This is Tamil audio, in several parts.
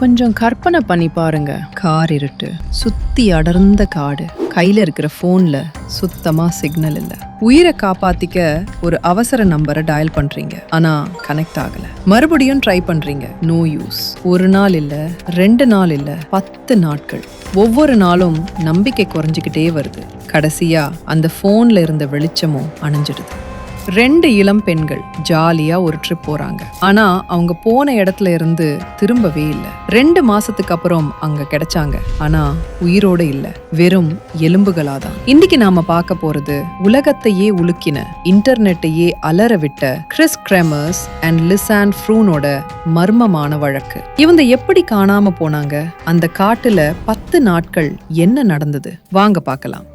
கொஞ்சம் கற்பனை பண்ணி பாருங்க. கார் இருட்டு. சுத்தி அடர்ந்த காடு. கையில இருக்கிற போன்ல சுத்தமா சிக்னல் இல்ல. உயிரை காப்பாத்திக்க ஒரு அவசர நம்பரை டயல் பண்றீங்க. ஆனா கனெக்ட் ஆகல. மறுபடியும் ட்ரை பண்றீங்க. நோ யூஸ் ஒரு நாள் இல்ல ரெண்டு நாள் இல்ல பத்து நாட்கள். ஒவ்வொரு நாளும் நம்பிக்கை குறைஞ்சிக்கிட்டே வருது. கடைசியா அந்த போன்ல இருந்த வெளிச்சமும் அணைஞ்சிடுது. ரெண்டு இளம் பெண்கள் ஜாலியா ஒரு ட்ரிப் போறாங்க. ஆனா அவங்க போன இடத்துல இருந்து திரும்பவே இல்லை. ரெண்டு மாசத்துக்கு அப்புறம் அங்க கிடைச்சாங்க. ஆனா உயிரோட இல்ல. வெறும் எலும்புகளா தான். இன்னைக்கு நாம பார்க்க போறது உலகத்தையே உலுக்கின இன்டர்நெட்டையே அலற விட்ட கிறிஸ் கிரெமர்ஸ் அண்ட் லிசான் ஃப்ரூனோட மர்மமான வழக்கு. இவங்க எப்படி காணாம போனாங்க? அந்த காட்டுல பத்து நாட்கள் என்ன நடந்தது? வாங்க பார்க்கலாம்.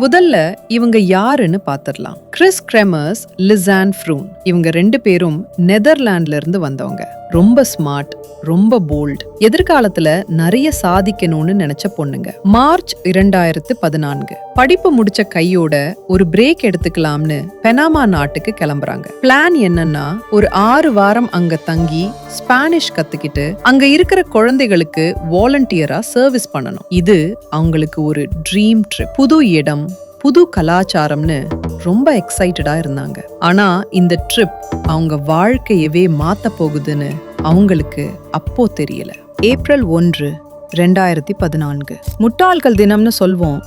முதல்ல இவங்க யாருன்னு பார்த்துடலாம் கிறிஸ் கிரெமர்ஸ் லிசான் ஃப்ரூன் இவங்க ரெண்டு பேரும் நெதர்லாண்ட்ல இருந்து வந்தவங்க. ரொம்ப ஸ்மார்ட் ரொம்ப போல்ட் எதிர்காலத்துல நிறைய சாதிக்கணும்னு நினைச்ச பொண்ணுங்க. மார்ச் இரண்டாயிரத்து பதினான்கு. படிப்பு முடிச்ச கையோட ஒரு பிரேக் எடுத்துக்கலாம்னு பெனாமா நாட்டுக்கு கிளம்புறாங்க. பிளான் என்னன்னா ஒரு ஆறு வாரம் அங்க தங்கி ஸ்பானிஷ் கத்துக்கிட்டு அங்க இருக்கிற குழந்தைகளுக்கு வாலண்டியரா சர்வீஸ் பண்ணணும். இது அவங்களுக்கு ஒரு ட்ரீம் ட்ரிப் புது இடம் புது கலாச்சாரம்னு ரொம்ப எக்ஸைட்டடா இருந்தாங்க. ஆனா இந்த ட்ரிப் அவங்க வாழ்க்கையவே மாத்த போகுதுன்னு அவங்களுக்கு அப்போ தெரியல. ஏப்ரல் ஒன்று ரெண்டாயிரத்தி பதினான்கு. முட்டாள்கள் தினம்னு சொல்வோம்.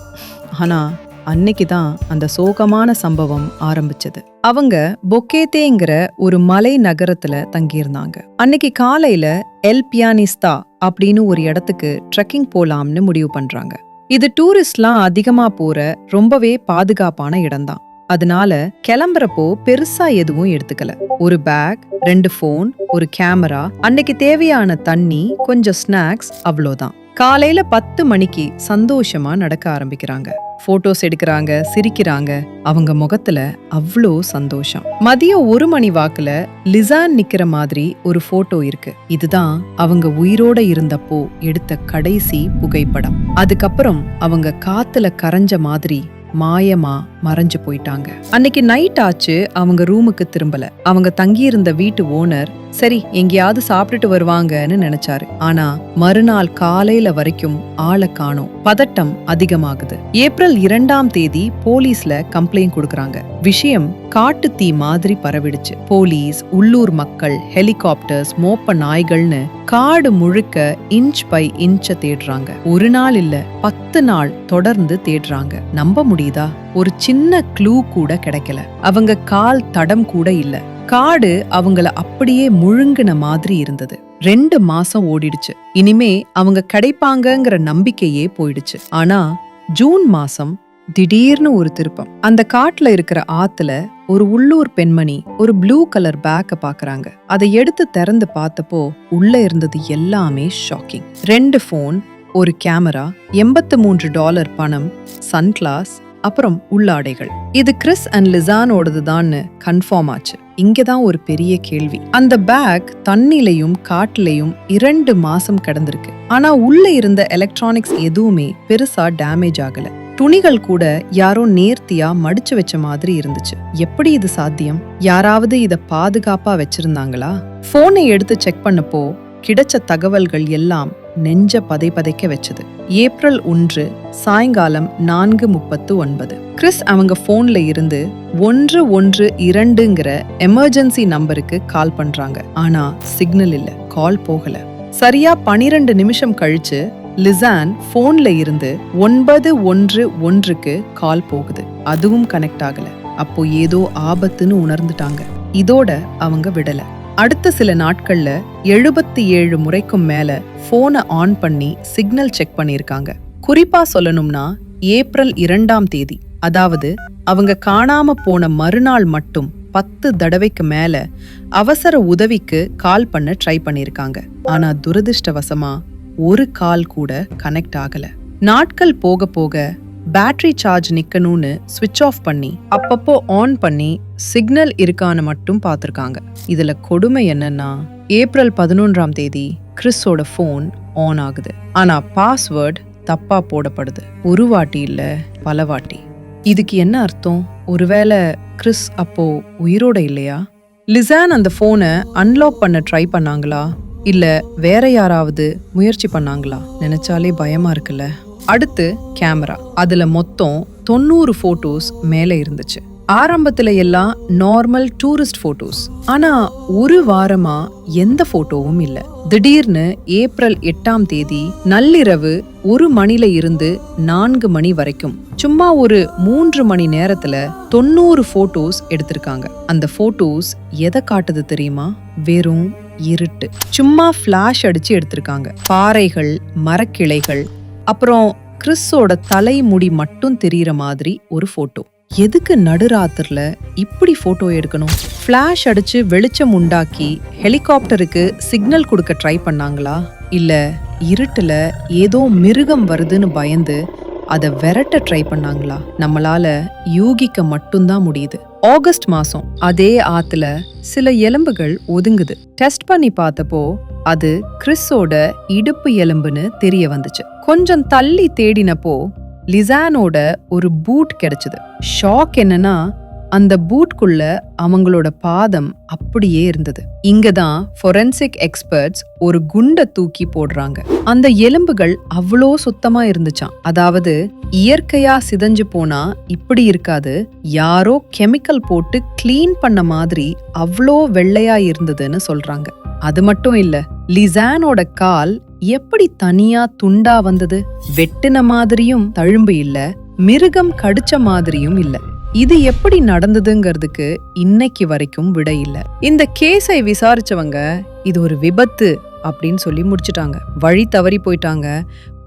ஆனா அன்னைக்கு தான் அந்த சோகமான சம்பவம் ஆரம்பிச்சது. அவங்க பொக்கேத்தேங்கிற ஒரு மலை நகரத்துல தங்கியிருந்தாங்க. அன்னைக்கு காலையில எல் பியானிஸ்தா அப்படின்னு ஒரு இடத்துக்கு ட்ரெக்கிங் போலாம்னு முடிவு பண்றாங்க. இது டூரிஸ்ட்லாம் அதிகமா போற ரொம்பவே பாதுகாப்பான இடம்தான். அதனால கிளம்புறப்போ பெருசா எதுவும் எடுத்துக்கல. ஒரு பேக் ரெண்டு ஃபோன் ஒரு கேமரா அன்னைக்கு தேவையான தண்ணி கொஞ்சம் ஸ்நாக்ஸ் அவ்வளோதான். காலையில பத்து மணிக்கு சந்தோஷமா நடக்க ஆரம்பிக்கிறாங்க. போட்டோஸ் எடுக்கிறாங்க சிரிக்கிறாங்க. அவங்க முகத்துல அவ்வளோ சந்தோஷம். மதியம் ஒரு மணி வாக்குல லிசான் நிக்கிற மாதிரி ஒரு போட்டோ இருக்கு. இதுதான் அவங்க உயிரோட இருந்தப்போ எடுத்த கடைசி புகைப்படம். அதுக்கப்புறம் அவங்க காத்துல கரைஞ்ச மாதிரி மாயமா மறைஞ்சு போயிட்டாங்க. அன்னைக்கு நைட் ஆச்சு அவங்க ரூமுக்கு திரும்பல. அவங்க தங்கியிருந்த வீட்டு ஓனர் சரி எங்கேயாவது சாப்பிட்டுட்டு வருவாங்கன்னு நினைச்சாரு. ஆனா மறுநாள் காலையில வரைக்கும் ஆளை காணோம். பதட்டம் அதிகமாகுது. ஏப்ரல் இரண்டாம் தேதி போலீஸ்ல கம்ப்ளைண்ட் கொடுக்கறாங்க. விஷயம் காட்டு தீ மாதிரி பரவிடுச்சு. போலீஸ் உள்ளூர் மக்கள் ஹெலிகாப்டர்ஸ் மோப்ப நாய்கள்னு காடு முழுக்க இன்ச் பை இன்ச்ச தேடுறாங்க. ஒரு நாள் இல்ல பத்து நாள் தொடர்ந்து தேடுறாங்க. நம்ப முடியுதா? ஒரு சின்ன க்ளூ கூட கிடைக்கல. அவங்க கால் தடம் கூட இல்ல. காடு அவங்கள அப்படியே முழுங்கின மாதிரி இருந்தது. ரெண்டு மாசம் ஓடிடுச்சு. இனிமே அவங்க கிடைப்பாங்கங்கிற நம்பிக்கையே போயிடுச்சு. ஆனா ஜூன் மாசம் திடீர்னு ஒரு திருப்பம். அந்த காட்டுல இருக்கிற ஆத்துல ஒரு உள்ளூர் பெண்மணி ஒரு ப்ளூ கலர் பேக்க பாக்குறாங்க. அதை எடுத்து திறந்து பார்த்தப்போ உள்ள இருந்தது எல்லாமே ஷாக்கிங் ரெண்டு ஃபோன் ஒரு கேமரா எண்பத்து மூன்று டாலர் பணம் சன்கிளாஸ் அப்புறம் உள்ளாடைகள். இது கிறிஸ் அண்ட் லிசானோடது தான்னு கன்ஃபார்ம் ஆச்சு. இங்கதான் ஒரு பெரிய கேள்வி. அந்த பேக் தண்ணிலையும் காட்டுலயும் இரண்டு மாசம் கிடந்திருக்கு. ஆனா உள்ள இருந்த எலக்ட்ரானிக்ஸ் எதுவுமே பெருசா டேமேஜ் ஆகல. துணிகள் கூட யாரோ நேர்த்தியா மடிச்சு வச்ச மாதிரி இருந்துச்சு. எப்படி இது சாத்தியம்? யாராவது இத பாதுகாப்பா வச்சிருந்தாங்களா? போனை எடுத்து செக் பண்ணப்போ கிடைச்ச தகவல்கள் எல்லாம் நெஞ்ச பதை பதைக்க வச்சது. ஏப்ரல் ஒன்று சாயங்காலம் நான்கு முப்பத்து ஒன்பது கிறிஸ் அவங்க போன்ல இருந்து ஒன்று ஒன்று இரண்டுங்கிற எமர்ஜென்சி நம்பருக்கு கால் பண்றாங்க. ஆனா சிக்னல் இல்ல. கால் போகல. சரியா பனிரெண்டு நிமிஷம் கழிச்சு லிசான் போன்ல இருந்து ஒன்பது ஒன்று ஒன்றுக்கு கால் போகுது. அதுவும் கனெக்ட் ஆகல. அப்போ ஏதோ ஆபத்துன்னு உணர்ந்துட்டாங்க. இதோட அவங்க விடலை. அடுத்த சில நாட்கள்ல எழுபத்தி ஏழு முறைக்கும் மேல போனை ஆன் பண்ணி சிக்னல் செக் பண்ணிருக்காங்க குறிப்பா சொல்லணும்னா ஏப்ரல் இரண்டாம் தேதி அதாவது அவங்க காணாம போன மறுநாள் மட்டும் பத்து தடவைக்கு மேல அவசர உதவிக்கு கால் பண்ண ட்ரை பண்ணிருக்காங்க ஆனா துரதிருஷ்டவசமா ஒரு கால் கூட கனெக்ட் ஆகல. நாட்கள் போக போக பேட்டரி சார்ஜ் நிக்கணும்னு சுவிட்ச் ஆஃப் பண்ணி அப்பப்போ ஆன் பண்ணி சிக்னல் இருக்கான்னு மட்டும் பார்த்துருக்காங்க. இதுல கொடுமை என்னன்னா ஏப்ரல் பதினொன்றாம் தேதி கிறிஸோட ஃபோன் ஆன் ஆகுது. ஆனா பாஸ்வேர்ட் தப்பா போடப்படுது. ஒரு வாட்டி இல்ல பல வாட்டி. இதுக்கு என்ன அர்த்தம்? ஒருவேளை கிறிஸ் அப்போ உயிரோட இல்லையா? லிசான் அந்த போனை அன்லாக் பண்ண ட்ரை பண்ணாங்களா? இல்ல வேற யாராவது முயற்சி பண்ணாங்களா? நினைச்சாலே பயமா இருக்குல்ல. அடுத்து கேமரா. அதுல மொத்தம் தொண்ணூறு போட்டோஸ் மேலே இருந்துச்சு. ஆரம்பத்துல எல்லாம் நார்மல் டூரிஸ்ட் போட்டோஸ் ஆனா ஒரு வாரமா எந்த போட்டோவும் இல்ல. திடீர்னு ஏப்ரல் எட்டாம் தேதி நள்ளிரவு ஒரு மணில இருந்து நான்கு மணி வரைக்கும். சும்மா ஒரு மூன்று மணி நேரத்துல தொண்ணூறு போட்டோஸ் எடுத்திருக்காங்க. அந்த போட்டோஸ் எதை காட்டுது தெரியுமா? வெறும் இருட்டு. சும்மா ஃப்ளாஷ் அடிச்சு எடுத்திருக்காங்க. பாறைகள் மரக்கிளைகள் அப்புறம் கிறிஸோட தலைமுடி மட்டும் தெரியற மாதிரி ஒரு போட்டோ எதுக்கு நடுராத்திரில இப்படி போட்டோ எடுக்கணும்? ஃப்ளாஷ் அடிச்சு வெளிச்சம் உண்டாக்கி ஹெலிகாப்டருக்கு சிக்னல் கொடுக்க ட்ரை பண்ணாங்களா? இல்ல இருட்டுல ஏதோ மிருகம் வருதுன்னு பயந்து அதை விரட்ட ட்ரை பண்ணாங்களா? நம்மளால யூகிக்க மட்டும்தான் முடியுது. ஆகஸ்ட் மாசம் அதே ஆத்துல சில எலும்புகள் ஒதுங்குது. டெஸ்ட் பண்ணி பார்த்தப்போ அது கிறிஸோட இடுப்பு எலும்புன்னு தெரிய வந்துச்சு. கொஞ்சம் தள்ளி தேடினப்போ லிசானோட ஒரு பூட் கிடைச்சது. ஷாக் என்னன்னா அந்த பூட்குள்ள அவங்களோட பாதம் அப்படியே இருந்தது. இங்க தான் ஃபொரென்சிக் எக்ஸ்பர்ட்ஸ் ஒரு குண்டை தூக்கி போடுறாங்க. அந்த எலும்புகள் அவ்வளோ சுத்தமா இருந்துச்சாம். அதாவது இயற்கையா சிதஞ்சு போனா இப்படி இருக்காது. யாரோ கெமிக்கல் போட்டு க்ளீன் பண்ண மாதிரி அவ்வளோ வெள்ளையா இருந்ததுன்னு சொல்றாங்க. அது மட்டும் இல்ல லிசானோட கால் எப்படி தனியா துண்டா வந்தது? வெட்டின மாதிரியும் தழும்பு இல்ல மிருகம் கடிச்ச மாதிரியும் இல்ல. இது எப்படி நடந்ததுங்கிறதுக்கு இன்னைக்கு வரைக்கும் விடை இல்ல. இந்த கேஸை விசாரிச்சவங்க இது ஒரு விபத்து அப்படின்னு சொல்லி முடிச்சிட்டாங்க. வழி தவறி போயிட்டாங்க.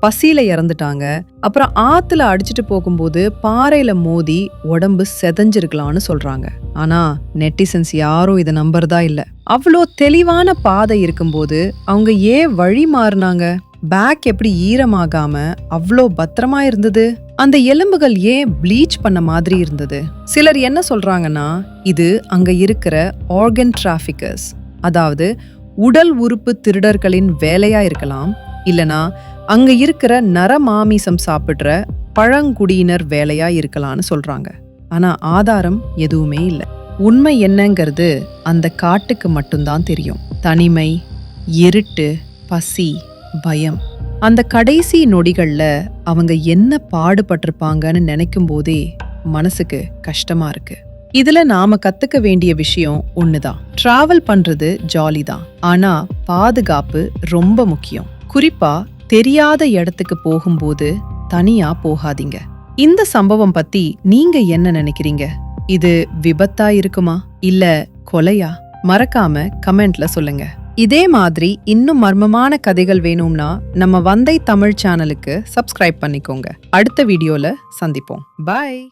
பசியில இறந்துட்டாங்க. அப்புறம் ஆத்துல அடிச்சிட்டு போகும்போது பாறையில மோதி உடம்பு செதஞ்சிருக்கலாம்னு சொல்றாங்க. ஆனா நெட்டிசன்ஸ் யாரும் இதை நம்புறதா இல்ல. அவ்வளோ தெளிவான பாதை இருக்கும்போது அவங்க ஏன் வழி மாறினாங்க? பேக் எப்படி ஈரமாகாம அவ்வளோ பத்திரமா இருந்தது? அந்த எலும்புகள் ஏன் ப்ளீச் பண்ண மாதிரி இருந்தது? சிலர் என்ன சொல்றாங்கன்னா இது அங்க இருக்கிற ஆர்கன் டிராஃபிக்கர்ஸ் அதாவது உடல் உறுப்பு திருடர்களின் வேலையா இருக்கலாம் இல்லனா அங்க இருக்கிற நரமாமிசம் சாப்பிடுற பழங்குடியினர் வேலையா இருக்கலாம்னு சொல்றாங்க. ஆனா ஆதாரம் எதுவுமே இல்லை. உண்மை என்னங்கிறது அந்த காட்டுக்கு மட்டும்தான் தெரியும். தனிமை இருட்டு பசி பயம். அந்த கடைசி நொடிகளில் அவங்க என்ன பாடுபட்டிருப்பாங்கன்னு நினைக்கும் போதே மனசுக்கு கஷ்டமா இருக்கு. இதுல நாம கத்துக்க வேண்டிய விஷயம் ஒண்ணுதான். டிராவல் பண்றது ஜாலி தான். ஆனா பாதுகாப்பு ரொம்ப முக்கியம். குறிப்பா தெரியாத இடத்துக்கு போகும்போது தனியா போகாதீங்க. இந்த சம்பவம் பத்தி நீங்க என்ன நினைக்கிறீங்க? இது விபத்தா இருக்குமா? இல்ல கொலையா? மறக்காம கமெண்ட்ல சொல்லுங்க. இதே மாதிரி இன்னும் மர்மமான கதைகள் வேணும்னா நம்ம வந்தை தமிழ் சேனலுக்கு சப்ஸ்கிரைப் பண்ணிக்கோங்க. அடுத்த வீடியோல சந்திப்போம். பாய்!